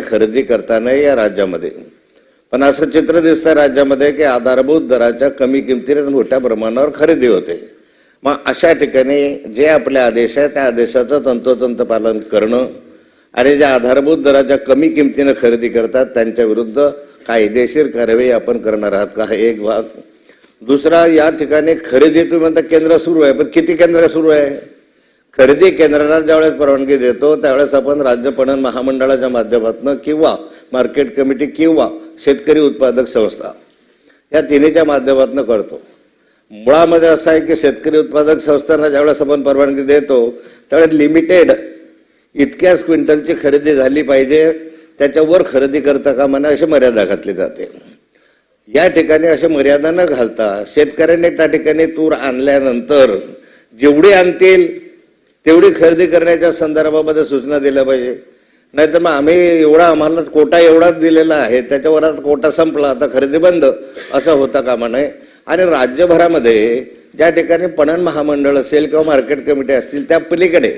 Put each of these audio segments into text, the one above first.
खरेदी करताना या राज्यामध्ये. पण असं चित्र दिसतं राज्यामध्ये की आधारभूत दराच्या कमी किमतीने मोठ्या प्रमाणावर खरेदी होते. मग अशा ठिकाणी जे आपले आदेश आहे त्या आदेशाचं तंतोतंत पालन करणं आणि ज्या आधारभूत दराच्या कमी किमतीनं खरेदी करतात त्यांच्या विरुद्ध कायदेशीर कारवाई आपण करणार आहात का? हा एक भाग. दुसरा या ठिकाणी खरेदी तुम्ही म्हणता केंद्र सुरू आहे पण किती केंद्र सुरू आहे? खरेदी केंद्राला ज्यावेळेस परवानगी देतो त्यावेळेस आपण राज्य पणन महामंडळाच्या माध्यमातून किंवा मार्केट कमिटी किंवा शेतकरी उत्पादक संस्था या तिन्हीच्या माध्यमातून करतो. मुळामध्ये असं आहे की शेतकरी उत्पादक संस्थांना ज्यावेळेस आपण परवानगी देतो त्यावेळेस लिमिटेड इतक्याच क्विंटलची खरेदी झाली पाहिजे त्याच्यावर खरेदी करता कामा नये अशी मर्यादा घातली जाते. या ठिकाणी अशी मर्यादा न घालता शेतकऱ्यांनी त्या ठिकाणी तूर आणल्यानंतर जेवढी आणतील तेवढी खरेदी करण्याच्या संदर्भामध्ये सूचना दिल्या पाहिजे. नाहीतर मग आम्ही एवढा आम्हाला कोटा एवढाच दिलेला आहे त्याच्यावर आता कोटा संपला आता खरेदी बंद असं होता कामा नये आणि राज्यभरामध्ये ज्या ठिकाणी पणन महामंडळ असेल किंवा मार्केट कमिटी असतील त्या पलीकडे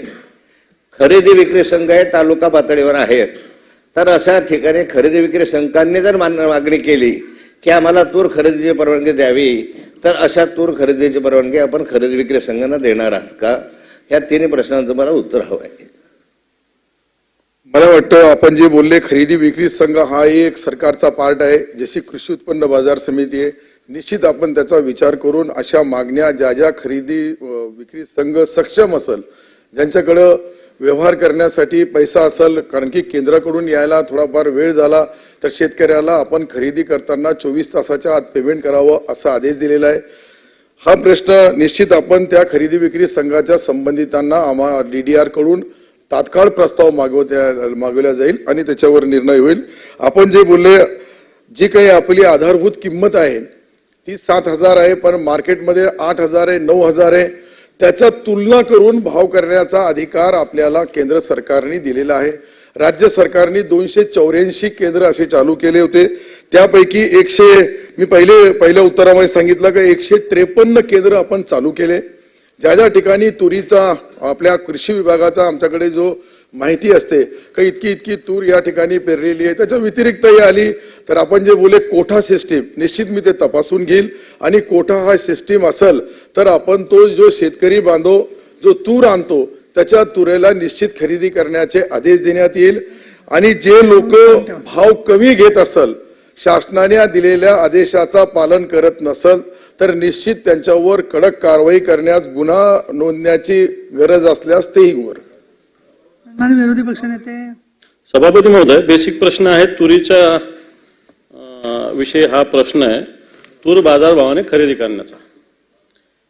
खरेदी विक्री संघ हे तालुका पातळीवर आहेत. तर अशा ठिकाणी खरेदी विक्री संघांनी जर मान मागणी केली की आम्हाला तूर खरेदीची परवानगी द्यावी तर अशा तूर खरेदीची परवानगी आपण खरेदी विक्री संघांना देणार आहात का? ह्या तिन्ही प्रश्नांचं मला उत्तर हवं आहे. मला वाटतं आपण जे बोलले खरेदी विक्री संघ हा एक सरकारचा पार्ट आहे जशी कृषी उत्पन्न बाजार समिती आहे निश्चित आपण त्याचा विचार करून अशा मागण्या ज्या ज्या खरेदी विक्री संघ सक्षम असेल ज्यांच्याकडं व्यवहार करण्यासाठी पैसा असेल कारण की केंद्राकडून यायला थोडाफार वेळ झाला तर शेतकऱ्याला आपण खरेदी करताना चोवीस तासाच्या आत पेमेंट करावं असा आदेश दिलेला आहे. हा प्रश्न निश्चित आपण त्या खरेदी विक्री संघाच्या संबंधितांना आम्हा डी डी कडून तात्काळ प्रस्ताव मागवत्या मागवला जाईल आणि त्याच्यावर निर्णय होईल. आपण जे बोलले जी काही आपली आधारभूत किंमत आहे ती सात हजार आहे पण मार्केटमध्ये आठ हजार आहे नऊ हजार आहे त्याचा तुलना करून भाव करण्याचा अधिकार आपल्याला केंद्र सरकारने दिलेला आहे. राज्य सरकारने दोनशे चौऱ्याऐंशी केंद्र असे चालू केले होते. त्यापैकी एकशे मी पहिले पहिल्या उत्तरामध्ये सांगितलं की एकशे त्रेपन्न केंद्र आपण चालू केले. ज्या ज्या ठिकाणी तुरीचा आपल्या कृषी विभागाचा आमच्याकडे जो माहिती असते का इतकी इतकी तूर या ठिकाणी पेरलेली आहे त्याच्या व्यतिरिक्तही आली. तर आपण जे बोले कोठा सिस्टीम निश्चित मी ते तपासून घेईल. आणि कोठा हा सिस्टीम असेल तर आपण तो जो शेतकरी बांधव जो तूर आणतो त्याच्या तुरेला निश्चित खरेदी करण्याचे आदेश देण्यात येईल. आणि जे लोक भाव कमी घेत असल शासनाने दिलेल्या आदेशाचा पालन करत नसल तर निश्चित त्यांच्यावर कडक कारवाई करण्यास गुन्हा नोंदण्याची गरज असल्यास तेही वर माननीय विरोधी पक्षनेते. सभापती महोदय बेसिक प्रश्न आहे तुरीच्या विषयी हा प्रश्न आहे. तूर बाजारभावाने खरेदी करण्याचा.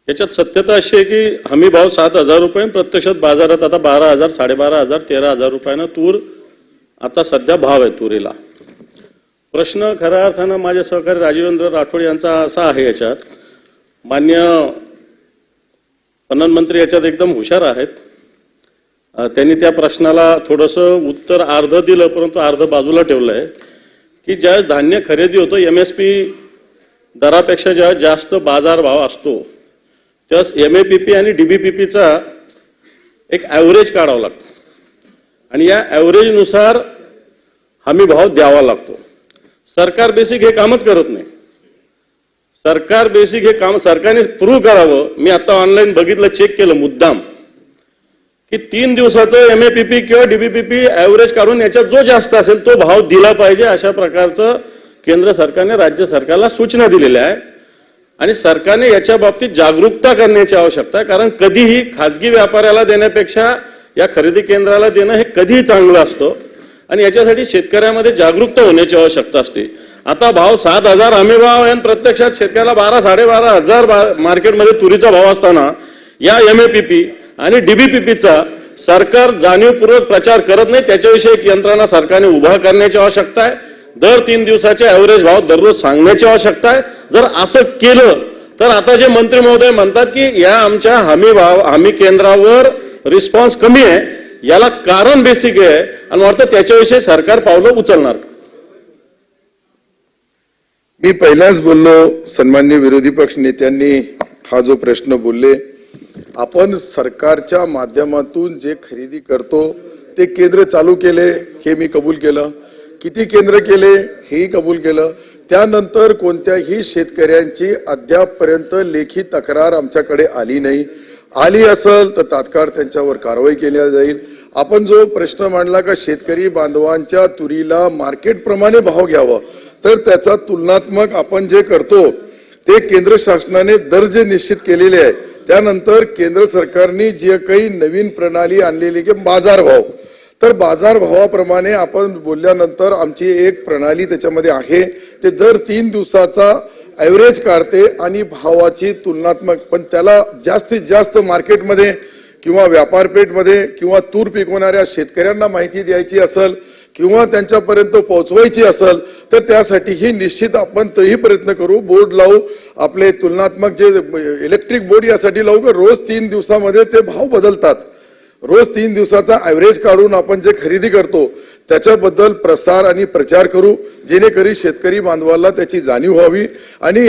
याच्यात सत्यता अशी आहे की हमी भाव सात हजार रुपये प्रत्यक्षात बाजारात आता बारा हजार साडेबारा हजार तेरा हजार रुपयानं तूर आता सध्या भाव आहे तुरीला. प्रश्न खऱ्या अर्थानं माझ्या सहकारी राजीवेंद्र राठोड यांचा असा आहे याच्यात. मान्य पणन मंत्री याच्यात एकदम हुशार आहेत. त्यांनी त्या प्रश्नाला थोडंसं उत्तर अर्ध दिलं परंतु अर्ध बाजूला ठेवलं आहे. की ज्या धान्य खरेदी होतं एम एस पी दरापेक्षा ज्या जास्त बाजारभाव असतो तेव्हा एम ए पी पी आणि डी बी पी पीचा एक ॲव्हरेज काढावा लागतो. आणि या ॲव्हरेजनुसार हमी भाव द्यावा लागतो. सरकार बेसिक हे कामच करत नाही. सरकार बेसिक हे काम सरकारने प्रूव्ह करावं. मी आता ऑनलाईन बघितलं चेक केलं मुद्दाम. की तीन दिवसाचं एम ए पी पी किंवा डीबीपीपी ॲव्हरेज काढून याच्यात जो जास्त असेल तो भाव दिला पाहिजे अशा प्रकारचं केंद्र सरकारने राज्य सरकारला सूचना दिलेल्या आहे आणि सरकारने याच्या बाबतीत जागरूकता करण्याची आवश्यकता आहे. कारण कधीही खाजगी व्यापाऱ्याला देण्यापेक्षा या खरेदी केंद्राला देणं हे कधीही चांगलं असतं. आणि याच्यासाठी शेतकऱ्यामध्ये जागरूकता होण्याची आवश्यकता असते. आता भाव सात हजार हमी भाव आहे आणि प्रत्यक्षात शेतकऱ्याला बारा साडेबारा हजार बा- मार्केटमध्ये तुरीचा भाव असताना या एमएपीपी आणि डीबीपीपीचा सरकार जाणीवपूर्वक प्रचार करत नाही. त्याच्याविषयी एक यंत्रणा सरकारने उभा करण्याची आवश्यकता आहे. दर तीन दिवसाचे ॲव्हरेज भाव दररोज सांगण्याची आवश्यकता आहे. जर असं केलं तर आता जे मंत्री महोदय म्हणतात की या आमच्या हमी भाव हमी केंद्रावर रिस्पॉन्स कमी आहे. याला कारण बेसिक आहे. आणि वाटतं त्याच्याविषयी सरकार पावलं उचलणार. मी पहिलाच बोललो सन्मान्य विरोधी पक्ष नेत्यांनी हा जो प्रश्न बोलले आपण सरकारच्या माध्यमातून जे खरेदी करतो ते केंद्र चालू केले हे मी कबूल केलं. किती केंद्र केले हेही कबूल केलं. त्यानंतर कोणत्याही शेतकऱ्यांची अद्यापपर्यंत लेखी तक्रार आमच्याकडे आली नाही. आली असेल तर तात्काळ त्यांच्यावर कारवाई केली जाईल. आपण जो प्रश्न मांडला का शेतकरी बांधवांच्या तुरीला मार्केट प्रमाणे भाव घ्यावा तर त्याचा तुलनात्मक आपण जे करतो ते केंद्र शासनाने दर्जे निश्चित केलेले आहे. त्यानंतर केंद्र सरकारने जे काही नवीन प्रणाली आणलेली की बाजारभाव तर बाजारभावाप्रमाणे आपण बोलल्यानंतर आमची एक प्रणाली त्याच्यामध्ये आहे. ते दर तीन दिवसाचा ॲव्हरेज काढते आणि भावाची तुलनात्मक पण त्याला जास्तीत जास्त मार्केटमध्ये किंवा व्यापारपेठमध्ये किंवा तूर पिकवणाऱ्या शेतकऱ्यांना माहिती द्यायची असेल किंवा त्यांच्यापर्यंत पोहोचवायची असेल तर त्यासाठी ही निश्चित आपण तोही प्रयत्न करू. बोर्ड लावू. आपले तुलनात्मक जे इलेक्ट्रिक बोर्ड यासाठी लावू का? रोज तीन दिवसामध्ये ते भाव बदलतात. रोज तीन दिवसाचा ॲव्हरेज काढून आपण जे खरेदी करतो त्याच्याबद्दल प्रसार आणि प्रचार करू जेणेकरी शेतकरी बांधवाला त्याची जाणीव व्हावी आणि